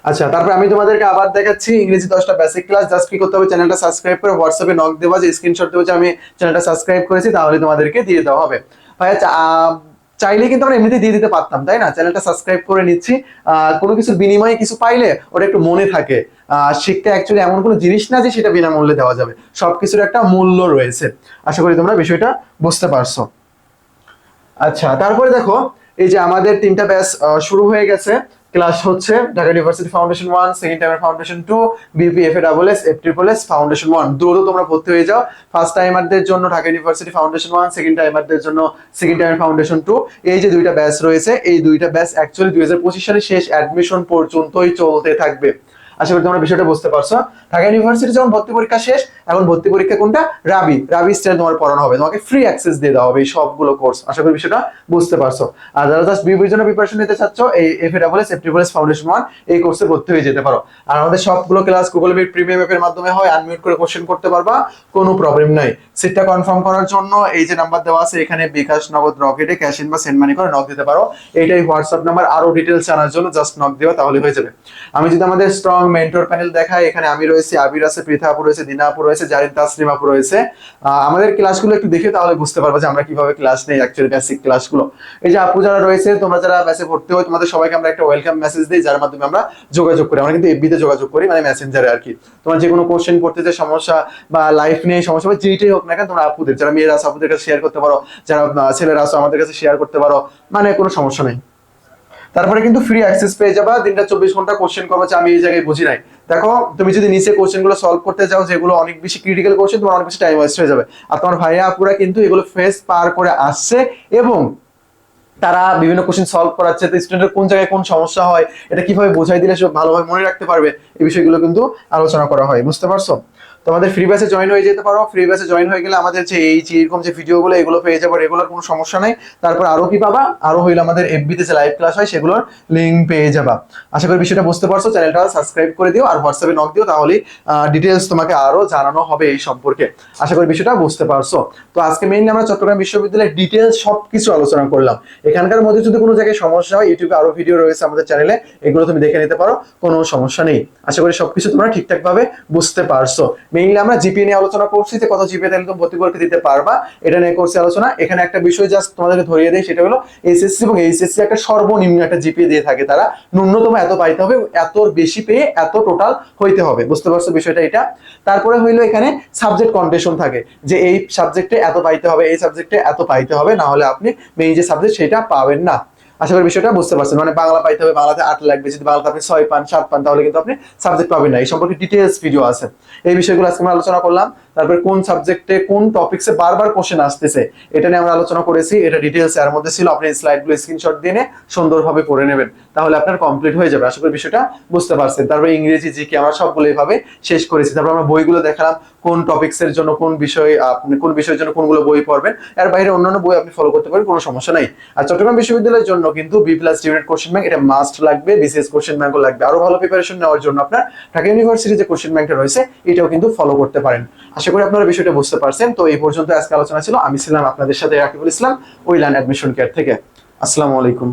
আচ্ছা তারপর আমি তোমাদেরকে আবার দেখাচ্ছি ইংরেজি দশটা বেসিক ক্লাস জাস্ট কি করতে হবে চ্যানেলটা সাবস্ক্রাইব করে হোয়াটসঅ্যাপে নক দেওয়া যে স্ক্রিনশট দেবো যে আমি চ্যানেলটা সাবস্ক্রাইব করেছি তাহলে তোমাদেরকে দিয়ে দেওয়া হবে। ভাইয়া চা- আহ, চাইলে কিন্তু আমরা এমনিতে দিয়ে দিতে পারতাম, তাই না? চ্যানেলটা সাবস্ক্রাইব করে নিচ্ছি। কোনো কিছু বিনিময়ে কিছু পাইলে ওটা একটু মনে থাকে। শিক্ষা অ্যাকচুয়ালি এমন কোনো জিনিস না যে সেটা বিনামূল্যে দেওয়া যাবে। সব কিছুর একটা মূল্য রয়েছে। আশা করি তোমরা বিষয়টা বুঝতে পারছ। আচ্ছা তারপরে দেখো, এই যে আমাদের তিনটা ব্যাচ শুরু হয়ে গেছে। ক্লাস হচ্ছে Dhaka University foundation one second টাইমের foundation two BPF double S F triple S foundation one দ্রুত তোমরা ভর্তি হয়ে যাও। ফার্স্ট টাইমারদের জন্য Dhaka University foundation one second টাইমারদের জন্য সেকেন্ড টাইমের ফাউন্ডেশন টু এই যে দুইটা ব্যাচ রয়েছে, এই দুইটা ব্যাচ অ্যাকচুয়ালি দুই হাজার পঁচিশ সালের শেষ অ্যাডমিশন পর্যন্তই চলতে থাকবে। আশা করি তোমরা বিষয়টা বুঝতে পারছ। ঢাকা ইউনিভার্সিটি যখন ভর্তি পরীক্ষা শেষ, এখন ভর্তি পরীক্ষা কোনটা? রাবি রাবি স্টাইল তোমার পড়ানো হবে। তোমাকে ফ্রি অ্যাক্সেস দিয়ে দেওয়া হবে এই সবগুলো কোর্স আশা করি বিষয়টা বুঝতে পারছ। আর যারা জাস্ট বিবির জন্য প্রিপারেশন নিতে চাচ্ছ, এই F double S F foundation one এই কোর্সে ভর্তি হয়ে যেতে পারো। আর আমাদের সবগুলো ক্লাস গুগল মিট প্রিমিয়াম অ্যাপের মাধ্যমে হয় আনমিউট করে কোশ্চেন করতে পারবা, কোনো প্রবলেম নাই। সিটটা কনফার্ম করার জন্য এই যে নাম্বার দেওয়া আছে, এখানে বিকাশ নগদ রকেটে ক্যাশ ইন বা সেন্ড মানি করে নক দিতে পারো। এইটাই হোয়াটসঅ্যাপ নাম্বার আরও ডিটেলস জানার জন্য জাস্ট নক দেওয়া তাহলে হয়ে যাবে। আমি যদি আমাদের স্ট্রং মেন্টর প্যানেল দেখাই এখানে আমি রয়েছি, আবির আছে, পৃথা আপু রয়েছে, দিনা আপু রয়েছে জারিন তাসলিম আপু রয়েছে। আমাদের ক্লাসগুলো একটু দেখে তাহলে বুঝতে পারব যে আমরা কীভাবে ক্লাস নেই অ্যাকচুয়ালি বেসিক ক্লাসগুলো এই যে আপু যারা রয়েছে, তোমরা যারা ব্যাসে ভর্তি হয় তোমাদের সবাইকে আমরা একটা ওয়েলকাম মেসেজ দিই, যার মাধ্যমে আমরা যোগাযোগ করি। আমরা কিন্তু এফবিতে যোগাযোগ করি মানে মেসেঞ্জারে আর কি। তোমার যে কোনো কোশ্চেন করতে যে সমস্যা বা লাইফ নিয়ে সমস্যা বা যেইটাই হোক না কেন, তোমরা আপুদের, যারা মেয়েরা আছে, আপুদের কাছে শেয়ার করতে পারো। যারা ছেলেরা আছে, আমাদের কাছে শেয়ার করতে পারো। মানে কোনো সমস্যা নেই। তারপরে কিন্তু ফ্রি অ্যাক্সেস পেয়ে যাবা। দিনটা চব্বিশ ঘণ্টা কোশ্চেন করব আমি এই জায়গায় বুঝি নাই। দেখো, তুমি যদি নিচে কোশ্চেনগুলো সলভ করতে যাও, যেগুলো অনেক বেশি ক্রিটিক্যাল কোশ্চেন তোমার অনেক বেশি টাইম ওয়েস্ট হয়ে যাবে। আর তোমার ভাইয়া, আপুরা কিন্তু এগুলো ফেস পার করে আসছে এবং তারা বিভিন্ন কোশ্চেন সলভ করাচ্ছে। তো স্টুডেন্টের কোন জায়গায় কোন সমস্যা হয়, এটা কীভাবে বোঝাই দিলে সে ভালোভাবে মনে রাখতে পারবে, এই বিষয়গুলো কিন্তু আলোচনা করা হয়। বুঝতে পারছ? তোমাদের ফ্রি ব্যাচে জয়েন হয়ে যেতে পারো। ফ্রি ব্যাচে জয়েন হয়ে গেলে আমাদের যে এই এরকম যে ভিডিওগুলো এগুলো পেয়ে যাব রেগুলার কোনো সমস্যা নেই। তারপর আরও কি পাবা? আরও হইলে আমাদের এফবিতে যে লাইভ ক্লাস হয়, সেগুলোর লিঙ্ক পেয়ে যাবা। আশা করি বিষয়টা বুঝতে পারছ। চ্যানেলটা সাবস্ক্রাইব করে দিও আর হোয়াটসঅ্যাপে নক দিও তাহলে ডিটেলস তোমাকে আরও জানানো হবে এই সম্পর্কে। আশা করি বিষয়টা বুঝতে পারছ। তো আজকে মেইনলি আমরা চট্টগ্রাম বিশ্ববিদ্যালয়ের ডিটেলস সবকিছু আলোচনা করলাম। এখানকার মধ্যে যদি কোনো জায়গায় সমস্যা হয় ইউটিউবে আরও ভিডিও রয়েছে আমাদের চ্যানেলে এগুলো তুমি দেখে নিতে পারো, কোনো সমস্যা নেই। আশা করি সবকিছু তোমরা ঠিকঠাক ভাবে বুঝতে পারছ। মেইনলি আমরা জিপিএ নিয়ে আলোচনা করছি যে কত জিপিএ তাহলে তুমি ভর্তি পরীক্ষা দিতে পারবা। এটা নিয়ে করছি আলোচনা। এখানে একটা বিষয় জাস্ট তোমাদেরকে ধরিয়ে দেয় সেটা হলো এসএসসি এবং এইচএসসি একটা সর্বনিম্ন একটা জিপিএ দিয়ে থাকে তারা। ন্যূনতম এত পাইতে হবে, এত বেশি পেয়ে এত টোটাল হইতে হবে। বুঝতে পারছ বিষয়টা এটা? তারপরে হইল এখানে সাবজেক্ট কন্ডিশন থাকে, যে এই সাবজেক্টে এত পাইতে হবে, এই সাবজেক্টে এত পাইতে হবে, না হলে আপনি মেইন যে সাবজেক্ট সেটা পাবেন না। আশা করি বিষয়টা বুঝতে পারছেন। মানে বাংলা পাইতে হবে, বাংলাতে আট লাগবে। যদি বাংলাতে আপনি ছয় পান, সাত পান, তাহলে কিন্তু আপনি সাবজেক্ট পাবেন না। এই সম্পর্কে ডিটেলস ভিডিও আছে। এই বিষয়গুলো আজকে আমরা আলোচনা করলাম। তারপরে কোন সাবজেক্টে কোন টপিকসে বারবার কোশ্চেন আসতেছে, এটা নিয়ে আমরা আলোচনা করেছি। এটা ডিটেলস এর মধ্যে ছিল। আপনি স্লাইডগুলো স্ক্রিনশট দিয়ে সুন্দরভাবে পড়ে নেবেন। তাহলে আপনার কমপ্লিট হয়ে যাবে। আশা করি বিষয়টা বুঝতে পারছেন। তারপরে ইংরেজি, জিকে আমরা সবগুলো এভাবে শেষ করেছি। তারপর আমরা বইগুলো দেখালাম। কোন টপিকস এর জন্য কোন বিষয় আপনি, কোন বিষয়ের জন্য কোনগুলো বই পড়বেন, এর বাইরে অন্যান্য বই আপনি ফলো করতে পারেন, কোনো সমস্যা নাই। আর চট্টগ্রাম বিশ্ববিদ্যালয়ের জন্য কিন্তু B plus unit question bank এটা মাস্ট লাগবে বিসিএস কোশ্চেন ব্যাংকও লাগবে। আরও ভালো প্রিপারেশন নেওয়ার জন্য আপনার ঢাকা ইউনিভার্সিটি যে কোশ্চেন ব্যাংকটা রয়েছে, এটাও কিন্তু ফলো করতে পারেন। আশা করি আপনারা বিষয়টা বুঝতে পারছেন। তো এই পর্যন্ত আজকে আলোচনা ছিল। আমি ছিলাম আপনাদের সাথে রাকিবুল ইসলাম ওইলান অ্যাডমিশন কেয়ার থেকে। আসসালামু আলাইকুম।